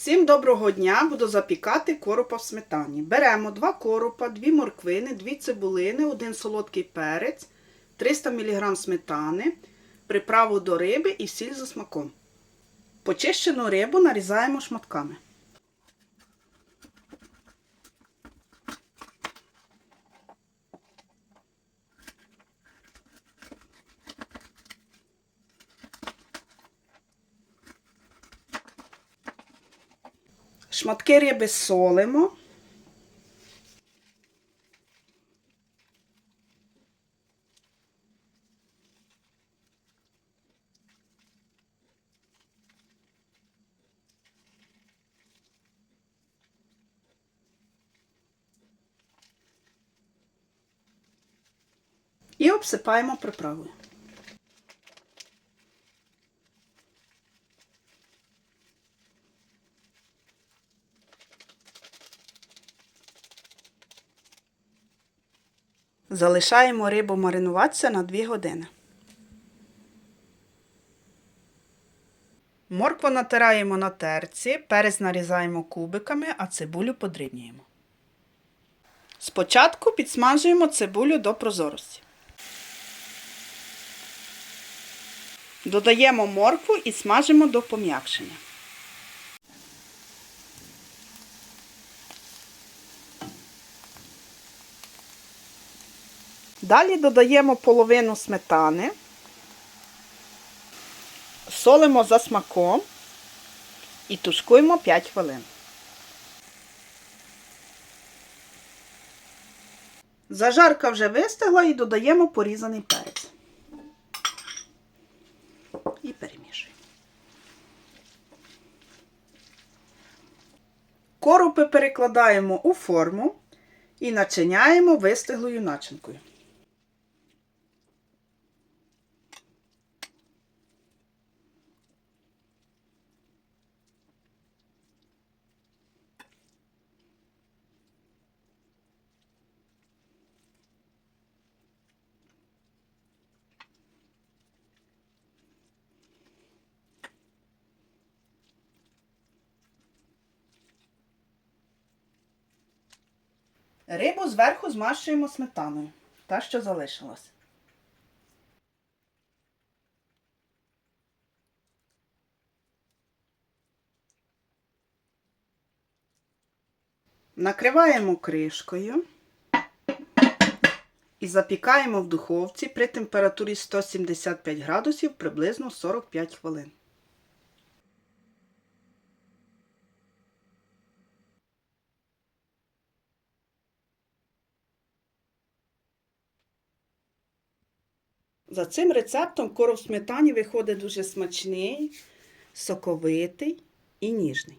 Всім доброго дня! Буду запікати коропа в сметані. Беремо 2 коропа, 2 морквини, 2 цибулини, 1 солодкий перець, 300 мг сметани, приправу до риби і сіль за смаком. Почищену рибу нарізаємо шматками. Шматки риби солимо. І обсипаємо приправою. Залишаємо рибу маринуватися на 2 години. Моркву натираємо на терці, перець нарізаємо кубиками, а цибулю подрібнюємо. Спочатку підсмажуємо цибулю до прозорості. Додаємо моркву і смажимо до пом'якшення. Далі додаємо половину сметани, солимо за смаком і тушкуємо 5 хвилин. Зажарка вже вистигла і додаємо порізаний перець. І перемішуємо. Коропи перекладаємо у форму і начиняємо вистиглою начинкою. Рибу зверху змащуємо сметаною, та, що залишилась. Накриваємо кришкою і запікаємо в духовці при температурі 175 градусів приблизно 45 хвилин. За цим рецептом коров в сметані виходить дуже смачний, соковитий і ніжний.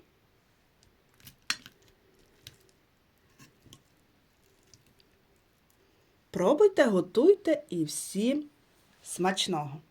Пробуйте, готуйте і всім смачного!